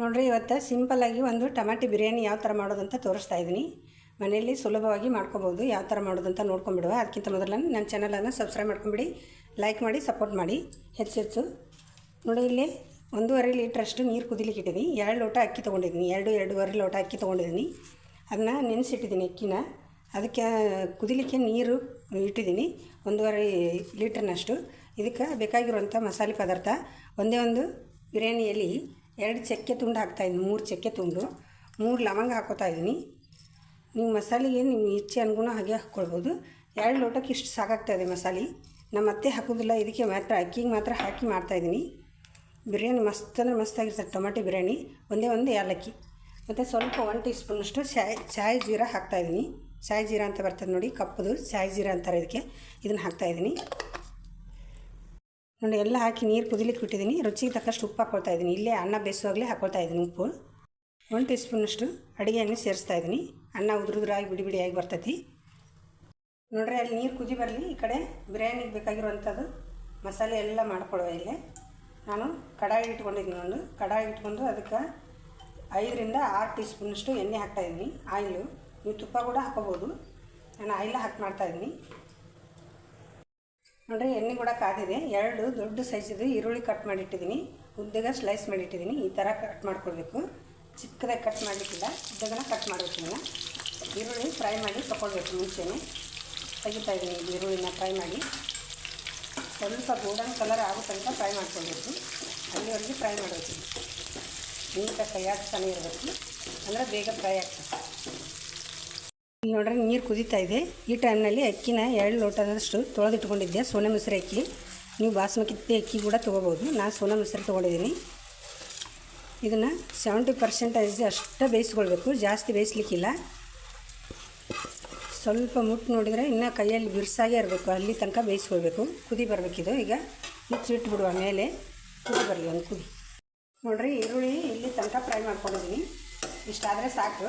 ನೋಡ್ರಿ, ಇವತ್ತು ಸಿಂಪಲ್ಲಾಗಿ ಒಂದು ಟಮಾಟಿ ಬಿರಿಯಾನಿ ಯಾವ ಥರ ಮಾಡೋದಂತ ತೋರಿಸ್ತಾ ಇದ್ದೀನಿ ಮನೆಯಲ್ಲಿ ಸುಲಭವಾಗಿ ಮಾಡ್ಕೋಬೋದು, ಯಾವ ಥರ ಮಾಡೋದಂತ ನೋಡ್ಕೊಂಬಿಡುವ ಅದಕ್ಕಿಂತ ಮೊದಲು ನನ್ನ ಚಾನಲನ್ನು ಸಬ್ಸ್ಕ್ರೈಬ್ ಮಾಡ್ಕೊಂಬಿಡಿ ಲೈಕ್ ಮಾಡಿ ಸಪೋರ್ಟ್ ಮಾಡಿ. ಹೆಚ್ಚು ಹೆಚ್ಚು. ನೋಡಿ, ಇಲ್ಲಿ ಒಂದೂವರೆ ಲೀಟ್ರಷ್ಟು ನೀರು ಕುದಿಲಿಕ್ಕೆ ಇಟ್ಟಿದ್ದೀನಿ ಎರಡು ಲೋಟ ಅಕ್ಕಿ ತೊಗೊಂಡಿದ್ದೀನಿ ಎರಡು, ಎರಡೂವರೆ ಲೋಟ ಅಕ್ಕಿ ತೊಗೊಂಡಿದ್ದೀನಿ ಅದನ್ನ ನೆನೆಸಿಟ್ಟಿದ್ದೀನಿ ಅಕ್ಕಿನ. ಅದಕ್ಕೆ ಕುದಿಲಿಕ್ಕೆ ನೀರು ಇಟ್ಟಿದ್ದೀನಿ ಒಂದೂವರೆ ಲೀಟ್ರ್ನಷ್ಟು. ಇದಕ್ಕೆ ಬೇಕಾಗಿರುವಂಥ ಮಸಾಲೆ ಪದಾರ್ಥ. ಒಂದೇ ಒಂದು ಬಿರಿಯಾನಿ ಎಲೆ ಎರಡು ಚಕ್ಕೆ ತುಂಡು ಹಾಕ್ತಾಯಿದ್ದೀನಿ ಮೂರು ಚಕ್ಕೆ ತುಂಡು. ಮೂರು ಲವಂಗ ಹಾಕೋತಾ ಇದ್ದೀನಿ. ನೀವು ಮಸಾಲೆಗೆ ನಿಮ್ಮ ಇಚ್ಛೆ ಅನುಗುಣ ಹಾಗೆ ಹಾಕ್ಕೊಳ್ಬೋದು. ಎರಡು ಲೋಟಕ್ಕೆ ಇಷ್ಟು ಸಾಕಾಗ್ತಾಯಿದೆ ಮಸಾಲೆ. ನಮ್ಮ ಅತ್ತೆ ಹಾಕೋದಿಲ್ಲ, ಇದಕ್ಕೆ ಮಾತ್ರ, ಅಕ್ಕಿಗೆ ಮಾತ್ರ ಹಾಕಿ ಮಾಡ್ತಾಯಿದ್ದೀನಿ ಬಿರಿಯಾನಿ ಮಸ್ತ್ ಅಂದರೆ ಮಸ್ತಾಗಿರ್ತದೆ ಟೊಮಾಟೊ ಬಿರಿಯಾನಿ. ಒಂದೇ ಒಂದು ಏಲಕ್ಕಿ. ಮತ್ತು ಸ್ವಲ್ಪ ಒನ್ ಟೀ ಸ್ಪೂನಷ್ಟು ಚಾಯ್ ಚಾಯ್ ಜೀರಾ ಹಾಕ್ತಾಯಿದ್ದೀನಿ ಚಾಯ್ ಜೀರಾ ಅಂತ ಬರ್ತದೆ ನೋಡಿ, ಕಪ್ಪದು ಚಾಯ್ ಜೀರಾ ಅಂತಾರೆ ಇದಕ್ಕೆ. ಇದನ್ನು ಹಾಕ್ತಾಯಿದ್ದೀನಿ ನೋಡಿ, ಎಲ್ಲ ಹಾಕಿ ನೀರು ಕುದಿಲಿಕ್ಕೆ ಬಿಟ್ಟಿದ್ದೀನಿ. ರುಚಿಗೆ ತಕ್ಕಷ್ಟು ಉಪ್ಪು ಹಾಕ್ಕೊಳ್ತಾ ಇದ್ದೀನಿ. ಇಲ್ಲೇ ಅನ್ನ ಬೇಯಿಸುವಾಗಲೇ ಹಾಕ್ಕೊಳ್ತಾ ಇದ್ದೀನಿ ಉಪ್ಪು. ಒಂದು ಟೀ ಸ್ಪೂನಷ್ಟು ಅಡುಗೆ ಎಣ್ಣೆ ಸೇರಿಸ್ತಾ ಇದ್ದೀನಿ. ಅನ್ನ ಉದುರುದ್ರಾಗಿ, ಬಿಡಿ ಬಿಡಿಯಾಗಿ ಬರ್ತೈತಿ. ನೋಡ್ರಿ, ಅಲ್ಲಿ ನೀರು ಕುದಿ ಬರಲಿ. ಈ ಕಡೆ ಬಿರಿಯಾನಿಗೆ ಬೇಕಾಗಿರುವಂಥದ್ದು ಮಸಾಲೆ ಎಲ್ಲ ಮಾಡ್ಕೊಳ್ಳುವ ಇಲ್ಲಿ. ನಾನು ಕಡಾಯಿ ಇಟ್ಕೊಂಡಿದ್ದೀನಿ ಒಂದು. ಕಡಾಯಿ ಇಟ್ಕೊಂಡು ಅದಕ್ಕೆ ಐದರಿಂದ ಆರು ಟೀ ಸ್ಪೂನಷ್ಟು ಎಣ್ಣೆ ಹಾಕ್ತಾಯಿದ್ದೀನಿ ಆಯಿಲು. ನೀವು ತುಪ್ಪ ಕೂಡ ಹಾಕೋಬೋದು. ನಾನು ಆಯಿಲ ಹಾಕಿ ಮಾಡ್ತಾಯಿದ್ದೀನಿ ನೋಡ್ರಿ, ಎಣ್ಣೆ ಕೂಡ ಕಾದಿದೆ ಎರಡು ದೊಡ್ಡ ಸೈಜಿದು ಈರುಳ್ಳಿ ಕಟ್ ಮಾಡಿಟ್ಟಿದ್ದೀನಿ. ಉದ್ದಗ ಸ್ಲೈಸ್ ಮಾಡಿಟ್ಟಿದ್ದೀನಿ. ಈ ಥರ ಕಟ್ ಮಾಡ್ಕೊಳ್ಬೇಕು. ಚಿಕ್ಕದಾಗಿ ಕಟ್ ಮಾಡಲಿಕ್ಕಿಲ್ಲ. ಉದ್ದಗನ ಕಟ್ ಮಾಡಬೇಕು ಇದನ್ನು. ಈರುಳ್ಳಿ ಫ್ರೈ ಮಾಡಿ ತೊಗೊಳ್ಬೇಕು ಮುಂಚೆನೇ. ತೆಗಿತಾ ಇದ್ದೀನಿ ಈ ಈರುಳ್ಳಿನ ಫ್ರೈ ಮಾಡಿ. ಸ್ವಲ್ಪ ಗೋಲ್ಡನ್ ಕಲರ್ ಆಗೋ ತನಕ ಫ್ರೈ ಮಾಡ್ಕೊಳ್ಬೇಕು. ಅಲ್ಲಿವರೆಗೆ ಫ್ರೈ ಮಾಡಬೇಕು. ನೀಟಾಗಿ ಕೈ ಹಾಕ್ತಾನೆ ಇರಬೇಕು. ಅಂದರೆ ಬೇಗ ಫ್ರೈ ಆಗ್ತದೆ. ನೋಡ್ರಿ ನೀರು ಕುದೀತಾ ಇದೆ. ಈ ಟೈಮ್ನಲ್ಲಿ ಅಕ್ಕಿನ ಎರಡು ಲೋಟದಷ್ಟು ತೊಳೆದಿಟ್ಕೊಂಡಿದ್ದೆ. ಸೋನೆ ಮೊಸರು ಅಕ್ಕಿ. ನೀವು ಬಾಸ್ಮತಿ ಅಕ್ಕಿ ಕೂಡ ತೊಗೋಬೋದು. ನಾನು ಸೋನೆ ಮೊಸರು ತೊಗೊಂಡಿದ್ದೀನಿ. ಇದನ್ನು ಸೆವೆಂಟಿ ಪರ್ಸೆಂಟೇಜ್ ಅಷ್ಟೇ ಬೇಯಿಸ್ಕೊಳ್ಬೇಕು. ಜಾಸ್ತಿ ಬೇಯಿಸ್ಲಿಕ್ಕಿಲ್ಲ. ಸ್ವಲ್ಪ ಮುಟ್ಟು ನೋಡಿದರೆ ಇನ್ನೂ ಕೈಯಲ್ಲಿ ಬಿರ್ಸಾಗೇ ಇರಬೇಕು. ಅಲ್ಲಿ ತನಕ ಬೇಯಿಸ್ಕೊಳ್ಬೇಕು. ಕುದಿ ಬರಬೇಕಿದು. ಈಗ ಮುಚ್ಚಿಟ್ಬಿಡುವ ಮೇಲೆ ಕುದಿ ಬರಲಿ, ಒಂದು ಕುದಿ. ನೋಡ್ರಿ, ಈರುಳ್ಳಿ ಇಲ್ಲಿ ತನಕ ಫ್ರೈ ಮಾಡ್ಕೊಂಡಿದ್ದೀನಿ. ಇಷ್ಟಾದರೆ ಸಾಕು.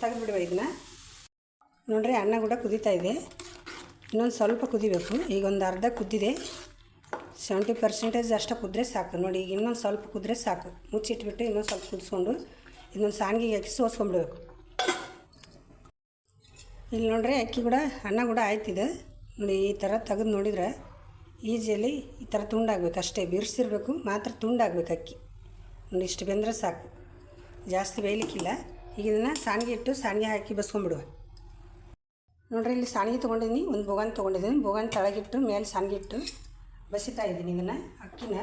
ತೆಗೆದುಬಿಡುವ ಇದನ್ನ. ನೋಡ್ರಿ ಅನ್ನ ಕೂಡ ಕುದೀತಾ ಇದೆ. ಇನ್ನೊಂದು ಸ್ವಲ್ಪ ಕುದಿಬೇಕು. ಈಗ ಒಂದು ಅರ್ಧ ಕುದ್ದಿದೆ. ಸೆವೆಂಟಿ ಪರ್ಸೆಂಟೇಜ್ ಅಷ್ಟು ಕುದ್ರೆ ಸಾಕು. ನೋಡಿ, ಈಗ ಇನ್ನೊಂದು ಸ್ವಲ್ಪ ಕುದ್ರೆ ಸಾಕು. ಮುಚ್ಚಿಟ್ಬಿಟ್ಟು ಇನ್ನೊಂದು ಸ್ವಲ್ಪ ಕುದಿಸ್ಕೊಂಡು ಇನ್ನೊಂದು ಸಾಣಿಗೆಗೆ ಹಾಕಿ ಸೋಸ್ಕೊಂಡ್ಬಿಡ್ಬೇಕು. ಇಲ್ಲಿ ನೋಡ್ರಿ ಅಕ್ಕಿ ಕೂಡ, ಅನ್ನ ಕೂಡ ಆಯ್ತಿದೆ. ನೋಡಿ, ಈ ಥರ ತೆಗೆದು ನೋಡಿದ್ರೆ ಈಜಿಯಲ್ಲಿ ಈ ಥರ ತುಂಡಾಗಬೇಕು. ಅಷ್ಟೇ ಬಿರ್ಸಿರ್ಬೇಕು, ಮಾತ್ರ ತುಂಡಾಗಬೇಕು ಅಕ್ಕಿ. ನೋಡಿ, ಇಷ್ಟು ಬೆಂದರೆ ಸಾಕು. ಜಾಸ್ತಿ ಬೇಯಲಿಕ್ಕಿಲ್ಲ. ಈಗ ಇದನ್ನು ಸಾಣಿಗೆ ಇಟ್ಟು ಸಾಣಿಗೆ ಹಾಕಿ ಬಸ್ಕೊಂಡ್ಬಿಡುವ. ನೋಡ್ರಿ, ಇಲ್ಲಿ ಸಾಣಿಗೆ ತೊಗೊಂಡಿದ್ದೀನಿ ಒಂದು ಬೋಗನ್ ತೊಗೊಂಡಿದ್ದೀನಿ ಬೋಗನ್ ತಳಗಿಟ್ಟು ಮೇಲೆ ಸಾಣಿಗಿಟ್ಟು ಬಸಿತಾ ಇದ್ದೀನಿ ಇದನ್ನು, ಅಕ್ಕಿನ.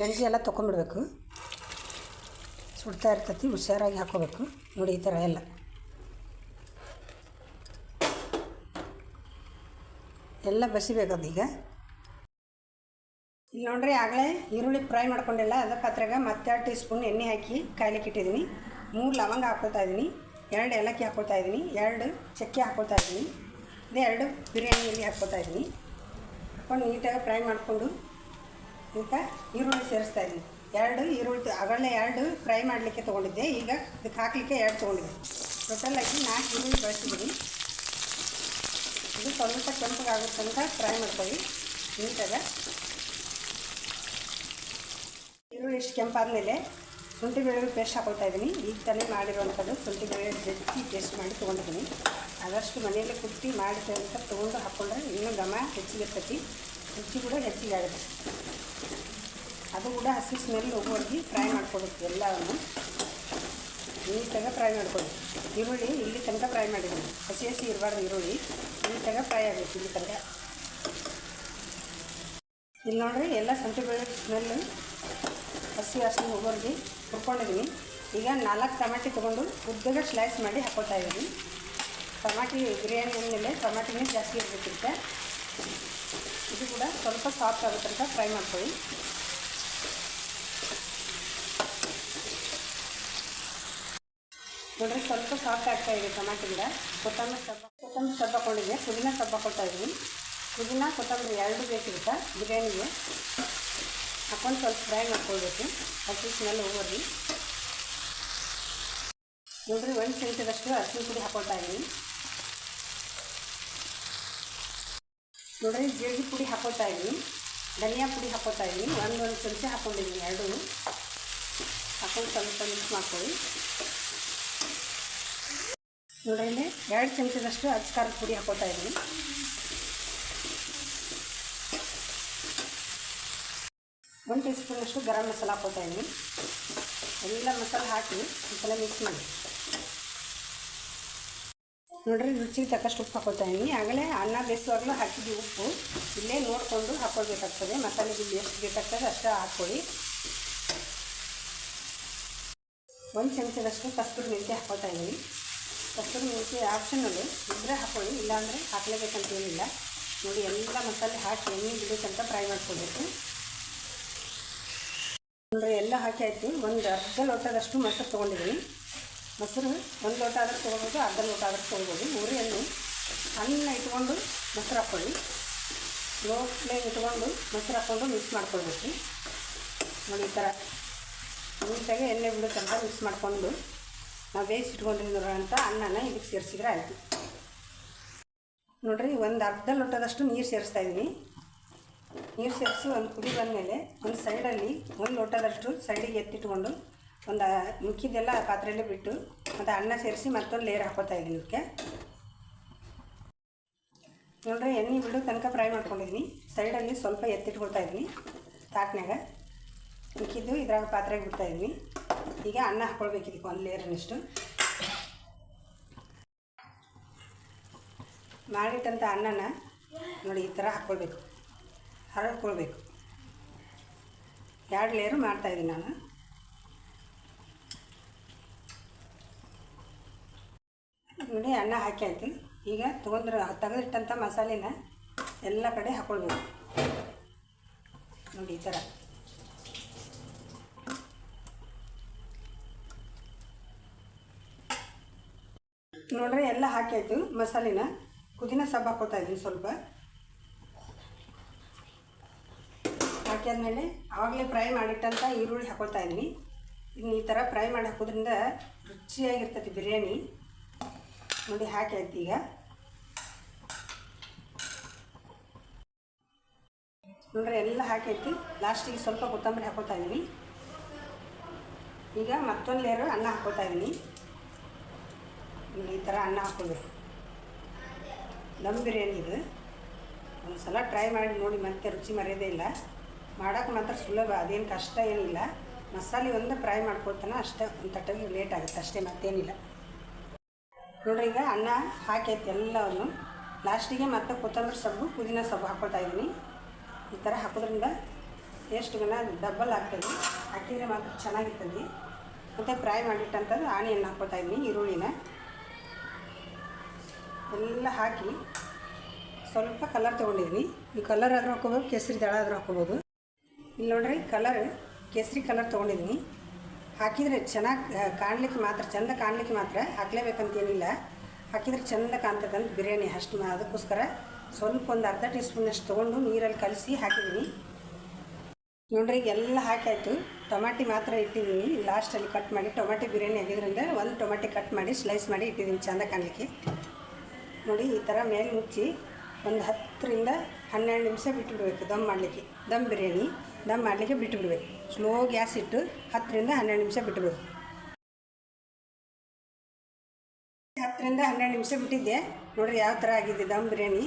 ಗಂಜಿ ಎಲ್ಲ ತೊಗೊಂಬಿಡ್ಬೇಕು ಸುಡ್ತಾ ಇರ್ತೈತಿ, ಹುಷಾರಾಗಿ ಹಾಕೋಬೇಕು. ನೋಡಿ, ಈ ಥರ ಎಲ್ಲ. ಎಲ್ಲ ಬಸಿಬೇಕದು ಈಗ. ಇಲ್ಲಿ ನೋಡ್ರಿ, ಆಗಲೇ ಈರುಳ್ಳಿ ಫ್ರೈ ಮಾಡ್ಕೊಂಡಿಲ್ಲ. ಅದ ಪಾತ್ರೆಗೆ ಮತ್ತೆ ಟೀ ಸ್ಪೂನ್ ಎಣ್ಣೆ ಹಾಕಿ ಕಾಯ್ಲಿಕ್ಕೆ ಇಟ್ಟಿದ್ದೀನಿ ಮೂರು ಲವಂಗ ಹಾಕೋತಾ ಇದ್ದೀನಿ. ಎರಡು ಏಲಕ್ಕಿ ಹಾಕ್ಕೊಳ್ತಾ ಇದ್ದೀನಿ, ಎರಡು ಚಕ್ಕೆ ಹಾಕ್ಕೊಳ್ತಾ ಇದ್ದೀನಿ ಅದೇ ಎರಡು ಬಿರಿಯಾನಿಯಲ್ಲಿ ಹಾಕ್ಕೊಳ್ತಾ ಇದ್ದೀನಿ. ಹಾಕ್ಕೊಂಡು ನೀಟಾಗಿ ಫ್ರೈ ಮಾಡಿಕೊಂಡು ಈಗ ಈರುಳ್ಳಿ ಸೇರಿಸ್ತಾ ಇದ್ದೀನಿ. ಎರಡು ಈರುಳ್ಳಿ ಆಗಲೇ ಎರಡು ಫ್ರೈ ಮಾಡಲಿಕ್ಕೆ ತೊಗೊಂಡಿದ್ದೆ, ಈಗ ಇದಕ್ಕೆ ಹಾಕಲಿಕ್ಕೆ ಎರಡು ತೊಗೊಂಡಿದ್ದೆ. ಟೋಟಲಾಗಿ ನಾಲ್ಕು ಈರುಳ್ಳಿ ಬಳಸಿದ್ದೀನಿ. ಇದು ಸ್ವಲ್ಪ ಕೆಂಪಗಾಗೋ ತನಕ ಫ್ರೈ ಮಾಡ್ಕೊಳ್ಳಿ, ನೀಟಾಗ. ಈರುಳ್ಳಿ ಇಷ್ಟು ಕೆಂಪಾದಮೇಲೆ ಶುಂಠಿ ಬೆಳ್ಳುಳ್ಳಿ ಪೇಸ್ಟ್ ಹಾಕೊಳ್ತಾ ಇದ್ದೀನಿ. ಈಗ ತಾನೇ ಮಾಡಿರುವಂಥದ್ದು. ಶುಂಠಿ ಬೆಳ್ಳುಳ್ಳಿ ಜಜ್ಜಿ ಪೇಸ್ಟ್ ಮಾಡಿ ತೊಗೊಂಡಿದ್ದೀನಿ. ಆದಷ್ಟು ಮನೆಯಲ್ಲೇ ಕುಟ್ಟಿ ಮಾಡಿ ಅಂತ ತೊಗೊಂಡು ಹಾಕ್ಕೊಂಡ್ರೆ ಇನ್ನೂ ಘಮ ಹೆಚ್ಚಿಗೆ ಇರ್ತೈತಿ ರುಚಿ ಕೂಡ ಹೆಚ್ಚಿಗೆ ಆಗುತ್ತೆ ಅದು ಕೂಡ ಹಸಿ ಸ್ಮೆಲ್ ಹೋಗುವರೆಗೆ ಫ್ರೈ ಮಾಡ್ಕೊಬೇಕು ಎಲ್ಲವನ್ನು. ನೀಟಾಗಿ ಫ್ರೈ ಮಾಡ್ಕೊಳ್ಳಿ ಈರುಳ್ಳಿ ಇಲ್ಲಿ ತನಕ ಫ್ರೈ ಮಾಡಿದ್ದೀನಿ. ಹಸಿ ಹಸಿ ಇರಬಾರ್ದು ಈರುಳ್ಳಿ. ನೀಟಾಗಿ ಫ್ರೈ ಆಗಬೇಕು ಇಲ್ಲಿ ತನಕ. ಇಲ್ಲಿ ನೋಡಿರಿ ಎಲ್ಲ ಸಂತೆ ಬೆಳ್ಳುಳ್ಳಿ ಸ್ಮೆಲ್ಲು ಹಸಿ ಹಸಿ ಹೋಗೋರಿಗೆ ಹುರ್ಕೊಂಡಿದ್ದೀನಿ. ಈಗ ನಾಲ್ಕು ಟಮಾಟಿ ತೊಗೊಂಡು ಉದ್ದಗ ಸ್ಲೈಸ್ ಮಾಡಿ ಹಾಕ್ಕೊಳ್ತಾ ಇದ್ದೀನಿ. ಟಮಾಟಿ ಬಿರಿಯಾನಿ ಅಂದಮೇಲೆ ಟಮಾಟಿನೇ ಜಾಸ್ತಿ ಇರಬೇಕಿರುತ್ತೆ. ಇದು ಕೂಡ ಸ್ವಲ್ಪ ಸಾಫ್ಟ್ ಆಗೋ ತನಕ ಫ್ರೈ ಮಾಡ್ಕೊಳ್ಳಿ. ನೋಡ್ರಿ, ಸ್ವಲ್ಪ ಸಾಫ್ಟ್ ಆಗ್ತಾ ಇದೆ ಟಮಾಟಿ ಗಿಡ ಕೊತ್ತಂಬರಿ ಸೊಪ್ಪು ಕೊತ್ತಂಬರಿ ಸೊಪ್ಪು ಹಾಕ್ಕೊಂಡಿದ್ದೆ ಪುದೀನ ಸೊಪ್ಪು ಹಾಕ್ಕೊಳ್ತಾ ಇದ್ದೀನಿ. ಪುದೀನ, ಕೊತ್ತಂಬರಿ ಎರಡು ಬೇಕಿರುತ್ತೆ ಬಿರಿಯಾನಿಗೆ. ಹಾಕೊಂಡು ಸ್ವಲ್ಪ ಫ್ರೈ ಮಾಡ್ಕೊಳ್ಬೇಕು. ಹಸಿ ಸ್ಮೆಲ್ ಹೋಗೋದು ನೋಡ್ರಿ, ಒಂದು ಚಮಚದಷ್ಟು ಅರಿಶಿನ ಪುಡಿ ಹಾಕೊಳ್ತಾ ಇದ್ದೀನಿ ನೋಡ್ರಿ, ಜೀರಿಗೆ ಪುಡಿ ಹಾಕೊಳ್ತಾ ಇದ್ದೀನಿ ಧನಿಯಾ ಪುಡಿ ಹಾಕೊಳ್ತಾ ಇದ್ದೀನಿ ಒಂದು ಒಂದು ಚಮಚ ಹಾಕ್ಕೊಂಡಿದ್ದೀನಿ ಎರಡೂ. ಹಾಕೊಂಡು ಸ್ವಲ್ಪ ಮಿಕ್ಸ್ ಮಾಡ್ಕೊಳ್ಳಿ. ನೋಡ್ರಿ ಎರಡು ಚಮಚದಷ್ಟು ಅಚ್ಚ ಖಾರದ ಪುಡಿ ಹಾಕೋತಾ ಇದ್ದೀನಿ ಒಂದು ಟೀ ಸ್ಪೂನಷ್ಟು ಗರಂ ಮಸಾಲ ಹಾಕೋತಾ ಇದ್ದೀನಿ. ಎಲ್ಲ ಮಸಾಲೆ ಹಾಕಿ ಒಂದ್ಸಲ ಮಿಕ್ಸ್ ಮಾಡಿ. ನೋಡ್ರಿ ರುಚಿಗೆ ತಕ್ಕಷ್ಟು ಉಪ್ಪು ಹಾಕೋತಾ ಇದ್ದೀನಿ. ಆಗಲೇ ಅನ್ನ ಬೇಯಿಸುವಾಗಲೂ ಹಾಕಿದ್ವಿ ಉಪ್ಪು. ಇಲ್ಲೇ ನೋಡಿಕೊಂಡು ಹಾಕ್ಕೊಳ್ಬೇಕಾಗ್ತದೆ ಮಸಾಲೆ ಬಿಲ್ಲಿ ಎಷ್ಟು ಬೇಕಾಗ್ತದೆ ಅಷ್ಟು ಹಾಕ್ಕೊಳ್ಳಿ. ಒಂದು ಚಮಚದಷ್ಟು ಕಸ್ತೂರಿ ಮೆಂತ್ಯ ಹಾಕೋತಾ ಇದ್ದೀನಿ. ಕಸ್ತೂರಿ ಮೆಂತ್ಯ ಆಪ್ಷನಲ್ಲು ಇದ್ದರೆ ಹಾಕ್ಕೊಳ್ಳಿ ಇಲ್ಲಾಂದರೆ ಹಾಕಲೇಬೇಕಂತೇನಿಲ್ಲ ನೋಡಿ, ಎಲ್ಲ ಮಸಾಲೆ ಹಾಕಿ ಎಣ್ಣೆ ಬಿಡೋಕ್ಕಂತ ಫ್ರೈ ಮಾಡ್ಕೊಳ್ಬೇಕು. ನೋಡ್ರಿ ಎಲ್ಲ ಹಾಕಿ ಆಯ್ತು ಒಂದು ಅರ್ಧ ಲೋಟದಷ್ಟು ಮೊಸರು ತೊಗೊಂಡಿದ್ದೀನಿ. ಮೊಸರು ಒಂದು ಲೋಟ ಆದರೂ ತೊಗೊಬೋದು, ಅರ್ಧ ಲೋಟ ಆದರೂ ತೊಗೊಬೋದು. ಉರಿಯನ್ನು ಅನ್ನ ಇಟ್ಕೊಂಡು ಮೊಸರು ಹಾಕ್ಕೊಳ್ಳಿ. ಲೋ ಇಟ್ಕೊಂಡು ಮೊಸರು ಹಾಕ್ಕೊಂಡು ಮಿಕ್ಸ್ ಮಾಡ್ಕೊಳ್ಬೇಕು. ನೋಡಿ ಈ ಥರ ನೀಟಾಗಿ ಎಣ್ಣೆ ಬಿಡುತ್ತಂತ ಮಿಕ್ಸ್ ಮಾಡಿಕೊಂಡು ನಾವು ಅಂತ ಅನ್ನನ ಇದಕ್ಕೆ ಸೇರಿಸಿದ್ರೆ ಆಯಿತು. ನೋಡಿರಿ, ಒಂದು ಅರ್ಧ ಲೋಟದಷ್ಟು ನೀರು ಸೇರಿಸ್ತಾ ಇದ್ದೀನಿ. ನೀರು ಸೇರಿಸಿ ಒಂದು ಕುದಿ ಬಂದಮೇಲೆ ಒಂದು ಸೈಡಲ್ಲಿ ಒಂದು ಲೋಟದಷ್ಟು ಸೈಡಿಗೆ ಎತ್ತಿಟ್ಕೊಂಡು ಒಂದು ಮಿಕ್ಕಿದ್ದೆಲ್ಲ ಪಾತ್ರೆಯಲ್ಲೇ ಬಿಟ್ಟು ಮತ್ತು ಅನ್ನ ಸೇರಿಸಿ ಮತ್ತೊಂದು ಲೇಯರ್ ಹಾಕೋತಾ ಇದ್ದೀನಿ ಇದಕ್ಕೆ ನೋಡ್ರಿ, ಎಣ್ಣೆ ಬಿಡು ತನಕ ಫ್ರೈ ಮಾಡ್ಕೊಂಡಿದ್ದೀನಿ ಸೈಡಲ್ಲಿ ಸ್ವಲ್ಪ ಎತ್ತಿಟ್ಕೊಳ್ತಾ ಇದ್ದೀನಿ ತಾಟ್ನಾಗ ಮಿಕ್ಕಿದ್ದು ಇದ್ರಾಗ ಪಾತ್ರೆಗೆ ಬಿಡ್ತಾ ಇದ್ದೀನಿ ಈಗ ಅನ್ನ ಹಾಕ್ಕೊಳ್ಬೇಕು ಇದಕ್ಕೆ ಒಂದು ಲೇಯರ್ನಷ್ಟು ಮಾಡಿಟ್ಟಂಥ ಅನ್ನನ ನೋಡಿ ಈ ಥರ ಹಾಕ್ಕೊಳ್ಬೇಕು ಹರಡ್ಕೊಳ್ಬೇಕು ಎರಡು ಲೇಯರು ಮಾಡ್ತಾಯಿದ್ದೀನಿ ನಾನು. ನೋಡಿ, ಅನ್ನ ಹಾಕಿ ಈಗ ತೊಗೊಂಡ್ರೆ ತೆಗೆದಿಟ್ಟಂಥ ಮಸಾಲೆನ ಎಲ್ಲ ಕಡೆ ಹಾಕ್ಕೊಳ್ಬೇಕು ನೋಡಿ, ಈ ಥರ ನೋಡ್ರಿ, ಎಲ್ಲ ಹಾಕಿ ಮಸಾಲೆನ ಪುದೀನ ಸಬ್ಬ ಹಾಕೋತಾ ಇದ್ದೀನಿ ಸ್ವಲ್ಪ. ಹಾಕಿದ್ಮೇಲೆ ಆವಾಗಲೇ ಫ್ರೈ ಮಾಡಿಟ್ಟಂಥ ಈರುಳ್ಳಿ ಹಾಕೋತಾ ಇದ್ದೀನಿ ಇನ್ನು ಈ ಥರ ಫ್ರೈ ಮಾಡಿ ಹಾಕೋದ್ರಿಂದ ರುಚಿಯಾಗಿರ್ತೈತಿ ಬಿರಿಯಾನಿ. ನೋಡಿ, ಹಾಕಿ ಆಯ್ತು ಈಗ. ನೋಡ್ರಿ, ಎಲ್ಲ ಹಾಕೈತಿ ಲಾಸ್ಟಿಗೆ ಸ್ವಲ್ಪ ಕೊತ್ತಂಬರಿ ಹಾಕೋತಾ ಇದ್ದೀನಿ ಈಗ ಮತ್ತೊಂದು ಲೇರು ಅನ್ನ ಹಾಕೋತಾ ಇದ್ದೀನಿ ಈ ಥರ ಅನ್ನ ಹಾಕೋದು ದಮ್ ಬಿರಿಯಾನಿ ಇದು. ಒಂದು ಸಲ ಟ್ರೈ ಮಾಡಿ ನೋಡಿ, ಮತ್ತೆ ರುಚಿ ಮರೆಯೋದೇ ಇಲ್ಲ. ಮಾಡೋಕೆ ಮಾತ್ರ ಸುಲಭ, ಅದೇನು ಕಷ್ಟ ಏನಿಲ್ಲ. ಮಸಾಲೆ ಒಂದು ಫ್ರೈ ಮಾಡ್ಕೊಳ್ತಾನೆ, ಅಷ್ಟೇ ಒಂದು ತಟ್ಟಲ್ಲಿ ಲೇಟ್ ಆಗುತ್ತೆ, ಅಷ್ಟೇ ಮತ್ತೇನಿಲ್ಲ. ನೋಡ್ರಿ ಈಗ ಅನ್ನ ಹಾಕೈತೆ ಎಲ್ಲವನ್ನು ಲಾಸ್ಟಿಗೆ ಮತ್ತೆ ಕೊತ್ತಂಬರಿ ಸೊಪ್ಪು, ಪುದೀನ ಸೊಪ್ಪು ಹಾಕ್ಕೊಳ್ತಾ ಇದ್ದೀನಿ ಈ ಥರ ಹಾಕೋದ್ರಿಂದ ಟೇಸ್ಟ್ ಟೇಸ್ಟ್ಗನ್ನ ಡಬ್ಬಲ್ ಹಾಕ್ತದೆ ಹಾಕಿದರೆ ಮಾತ್ರ ಚೆನ್ನಾಗಿರ್ತದೆ. ಮತ್ತು ಫ್ರೈ ಮಾಡಿಟ್ಟಂಥದ್ದು ಆನಿಯನ್ನು ಹಾಕ್ಕೊಳ್ತಾ ಇದ್ದೀನಿ ಈರುಳ್ಳಿನ. ಎಲ್ಲ ಹಾಕಿ ಸ್ವಲ್ಪ ಕಲರ್ ತೊಗೊಂಡಿದ್ದೀನಿ ಈ ಕಲರ್ ಆದರೂ ಹಾಕ್ಕೋಬೋದು ಕೇಸರಿ ದಳ ಆದರೂ ಹಾಕ್ಕೋಬೋದು ಇಲ್ಲಿ ನೋಡ್ರಿ ಕಲರ್ ಕೇಸರಿ ಕಲರ್ ತೊಗೊಂಡಿದ್ದೀನಿ ಹಾಕಿದರೆ ಚೆನ್ನಾಗಿ ಕಾಣಲಿಕ್ಕೆ ಮಾತ್ರ, ಚೆಂದ ಕಾಣಲಿಕ್ಕೆ ಮಾತ್ರ ಹಾಕಲೇಬೇಕಂತೇನಿಲ್ಲ. ಹಾಕಿದರೆ ಚೆಂದ ಕಾಣ್ತದಂತ ಬಿರಿಯಾನಿ ಅಷ್ಟು ಅದಕ್ಕೋಸ್ಕರ ಸ್ವಲ್ಪ ಒಂದು ಅರ್ಧ ಟೀ ಸ್ಪೂನಷ್ಟು ತೊಗೊಂಡು ನೀರಲ್ಲಿ ಕಲಸಿ ಹಾಕಿದ್ದೀನಿ ನೋಡ್ರಿ ಎಲ್ಲ ಹಾಕಾಯಿತು. ಟೊಮಾಟಿ ಮಾತ್ರ ಇಟ್ಟಿದ್ದೀನಿ ಲಾಸ್ಟಲ್ಲಿ ಕಟ್ ಮಾಡಿ, ಟೊಮಾಟಿ ಬಿರಿಯಾನಿ ಆಗಿದ್ರಿಂದ ಒಂದು ಟೊಮಾಟಿ ಕಟ್ ಮಾಡಿ ಸ್ಲೈಸ್ ಮಾಡಿ ಇಟ್ಟಿದ್ದೀನಿ ಚೆಂದ ಕಾಣಲಿಕ್ಕೆ. ನೋಡಿ ಈ ಥರ ಮೇಲೆ ಮುಚ್ಚಿ ಒಂದು ಹತ್ತರಿಂದ ಹನ್ನೆರಡು ನಿಮಿಷ ಬಿಟ್ಟುಬಿಡ್ಬೇಕು ದಮ್ ಮಾಡಲಿಕ್ಕೆ, ದಮ್ ಬಿರಿಯಾನಿ. ದಮ್ ಮಾಡಲಿಕ್ಕೆ ಬಿಟ್ಟುಬಿಡ್ಬೇಕು ಸ್ಲೋ ಗ್ಯಾಸ್ ಇಟ್ಟು ಹತ್ತರಿಂದ ಹನ್ನೆರಡು ನಿಮಿಷ ಬಿಟ್ಟುಬಿಡು ಹತ್ತರಿಂದ ಹನ್ನೆರಡು ನಿಮಿಷ ಬಿಟ್ಟಿದ್ದೆ. ನೋಡಿರಿ ಯಾವ ಥರ ಆಗಿದೆ ದಮ್ ಬಿರಿಯಾನಿ.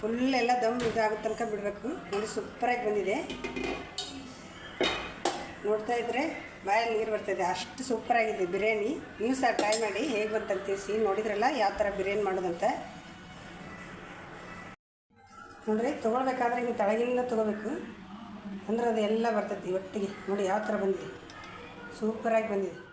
ಫುಲ್ ಎಲ್ಲ ದಮ್ ಇದಾಗೋ ತನಕ ಬಿಡಬೇಕು. ನೋಡಿ ಸೂಪರಾಗಿ ಬಂದಿದೆ. ನೋಡ್ತಾ ಇದ್ದರೆ ಬಾಯಲ್ಲಿ ನೀರು ಬರ್ತಾಯಿದೆ ಅಷ್ಟು ಸೂಪರಾಗಿದೆ ಬಿರಿಯಾನಿ. ನೀವು ಸಹ ಟ್ರೈ ಮಾಡಿ ಹೇಗೆ ಬಂತಂತ ತಿಳಿಸಿ. ನೋಡಿದ್ರಲ್ಲ ಯಾವ ಥರ ಬಿರಿಯಾನಿ ಮಾಡೋದಂತ. ನೋಡ್ರಿ, ತೊಗೊಳ್ಬೇಕಾದ್ರೆ ಹಿಂಗೆ ತಳಗಿಂದ ತೊಗೋಬೇಕು. ಅಂದ್ರೆ ಅದು ಎಲ್ಲ ಬರ್ತೈತಿ ಒಟ್ಟಿಗೆ. ನೋಡಿ ಯಾವ ಥರ ಬಂದಿದೆ. ಸೂಪರಾಗಿ ಬಂದಿದೆ.